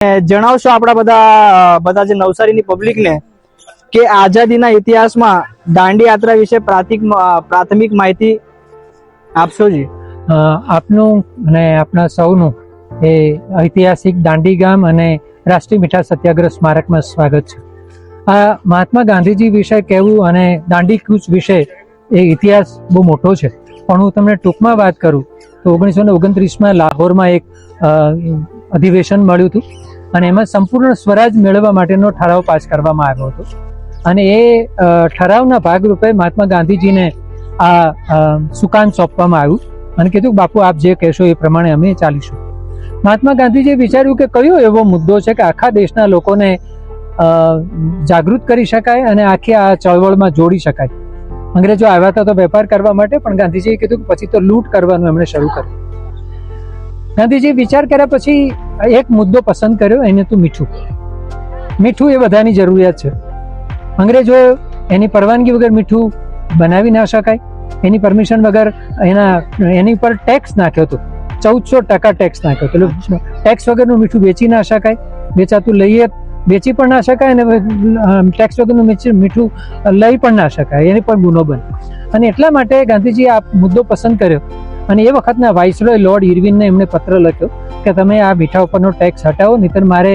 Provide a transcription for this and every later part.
જણાવશો આપણા બધા બધા જે નવસારીની પબ્લિકને કે આઝાદીના ઇતિહાસમાં દાંડી યાત્રા વિશે પ્રાથમિક પ્રાથમિક માહિતી આપશો જી? આપનું અને આપણા સૌનું એ ઐતિહાસિક દાંડી ગામ અને રાષ્ટ્રીય મીઠા સત્યાગ્રહ સ્મારકમાં સ્વાગત છે. આ મહાત્મા ગાંધીજી વિશે કહેવું અને દાંડી કૂચ વિશે એ ઇતિહાસ બહુ મોટો છે. પણ હું તમને ટૂંકમાં વાત કરું તો ઓગણીસો ને ઓગણત્રીસમાં લાહોરમાં એક અધિવેશન મળ્યું હતું. અને એમાં સંપૂર્ણ સ્વરાજ મેળવવા માટેનો ઠરાવ પાસ કરવામાં આવ્યો હતો. અને એ ઠરાવના ભાગરૂપે મહાત્મા ગાંધીજીને આ સુકાન સોંપવામાં આવ્યું. અને કીધું, બાપુ, આપ જે કહેશો એ પ્રમાણે અમે ચાલીશું. મહાત્મા ગાંધીજીએ વિચાર્યું કે કયો એવો મુદ્દો છે કે આખા દેશના લોકોને જાગૃત કરી શકાય અને આખી આ ચળવળમાં જોડી શકાય. અંગ્રેજો આવ્યા હતા તો વેપાર કરવા માટે, પણ ગાંધીજીએ કીધું કે પછી તો લૂંટ કરવાનું એમણે શરૂ કર્યું. ગાંધીજી વિચાર કર્યા પછી એક મુદ્દો પસંદ કર્યો, એને તું મીઠું. મીઠું એ બધાની જરૂરિયાત છે. અંગ્રેજો એની પરવાનગી વગર મીઠું બનાવી ના શકાય. એની પરમિશન વગર એના, એની પર ટેક્સ નાખ્યો હતો. ચૌદસો ટકા ટેક્સ નાખ્યો હતો. ટેક્સ વગરનું મીઠું વેચી ના શકાય. વેચાતું લઈએ વેચી પણ ના શકાય અને ટેક્સ વગરનું મીઠું લઈ પણ ના શકાય. એની પણ ગુનો બને અને એટલા માટે ગાંધીજીએ આ મુદ્દો પસંદ કર્યો. અને એ વખતના વાઇસરોય લોર્ડ ઇરવિનને એમણે પત્ર લખ્યો કે તમે આ મીઠા ઉપરનો ટેક્સ હટાવો નહીતર મારે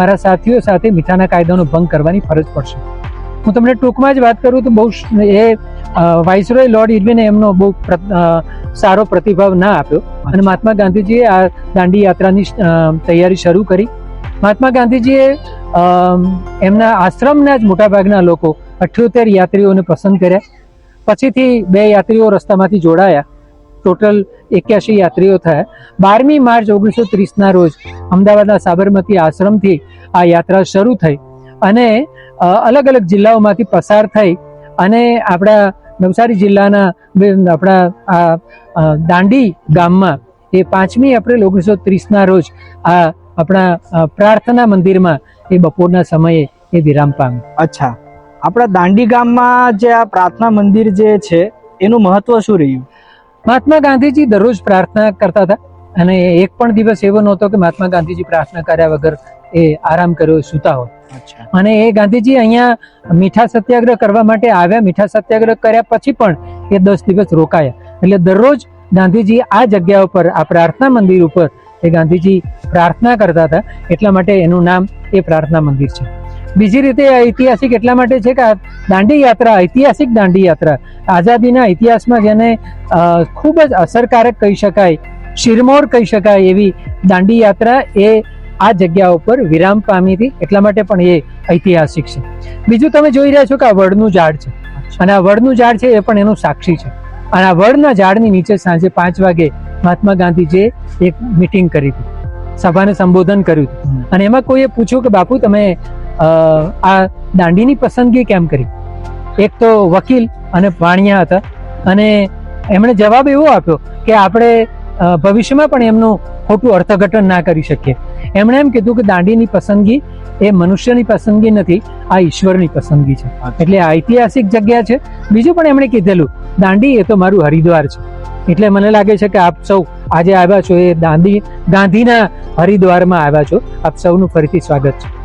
મારા સાથીઓ સાથે મીઠાના કાયદાનો ભંગ કરવાની ફરજ પડશે. હું તમને ટૂંકમાં જ વાત કરું તો બહુ એ વાઇસરોય લોર્ડ ઇરવિને એમનો બહુ સારો પ્રતિભાવ ના આપ્યો અને મહાત્મા ગાંધીજીએ આ દાંડી યાત્રાની તૈયારી શરૂ કરી. મહાત્મા ગાંધીજીએ એમના આશ્રમના જ મોટાભાગના લોકો અઠ્યોતેર યાત્રીઓને પસંદ કર્યા. પછીથી બે યાત્રીઓ રસ્તામાંથી જોડાયા. ટોટલ એક્યાસી યાત્રીઓ થયા. બારમી માર્ચ ઓગણીસો ત્રીસના રોજ અમદાવાદના સાબરમતી આશ્રમથી આ યાત્રા શરૂ થઈ અને અલગ અલગ જિલ્લાઓમાંથી પસાર થઈ અને આપણા નવસારી જિલ્લાના આપણા, આ દાંડી ગામમાં એ પાંચમી એપ્રિલ ઓગણીસો ત્રીસના રોજ આ આપણા પ્રાર્થના મંદિરમાં એ બપોરના સમયે એ વિરામ પામ્યું. અચ્છા. આપણા દાંડી ગામમાં જે આ પ્રાર્થના મંદિર જે છે, એનું મહત્વ શું રહ્યું? મહાત્મા ગાંધીજી દરરોજ પ્રાર્થના કરતા હતા. અને એક પણ દિવસ એવો નહોતો કે મહાત્મા ગાંધીજી પ્રાર્થના કર્યા વગર એ આરામ કર્યો સૂતા હોય. અને એ ગાંધીજી અહીંયા મીઠા સત્યાગ્રહ કરવા માટે આવ્યા. મીઠા સત્યાગ્રહ કર્યા પછી પણ એ દસ દિવસ રોકાયા. એટલે દરરોજ ગાંધીજી આ જગ્યા ઉપર આ પ્રાર્થના મંદિર ઉપર એ ગાંધીજી પ્રાર્થના કરતા હતા. એટલા માટે એનું નામ એ પ્રાર્થના મંદિર છે. બીજી રીતે ઐતિહાસિક એટલા માટે છે કે દાંડી યાત્રા ઐતિહાસિક દાંડી યાત્રા આઝાદીના ઇતિહાસમાં જેને ખૂબ જ અસરકારક કહી શકાય શિરમોર કહી શકાય એવી દાંડી યાત્રા એ આ જગ્યા ઉપર વિરામ પામી હતી. એટલા માટે પણ એ ઐતિહાસિક છે. બીજું તમે જોઈ રહ્યા છો કે આ વડનું ઝાડ છે. અને આ વડનું ઝાડ છે એ પણ એનું સાક્ષી છે. અને આ વડના ઝાડની નીચે સાંજે પાંચ વાગે મહાત્મા ગાંધીજીએ એક મિટિંગ કરી હતી. સભાને સંબોધન કર્યું અને એમાં કોઈએ પૂછ્યું કે બાપુ તમે આ દાંડીની પસંદગી કેમ કરી? એક તો વકીલ અને વાણિયા હતા અને એમણે જવાબ એવો આપ્યો કે આપણે ભવિષ્યમાં પણ એમનું ખોટું અર્થઘટન ના કરી શકીએ. એમણે એમ કીધું કે દાંડીની પસંદગી એ મનુષ્યની પસંદગી નથી આ ઈશ્વરની પસંદગી છે. એટલે આ ઐતિહાસિક જગ્યા છે. બીજું પણ એમણે કીધેલું દાંડી એ તો મારું હરિદ્વાર છે. એટલે મને લાગે છે કે આપ સૌ આજે આવ્યા છો એ દાંડી ગાંધીના હરિદ્વારમાં આવ્યા છો. આપ સૌનું ફરીથી સ્વાગત છે.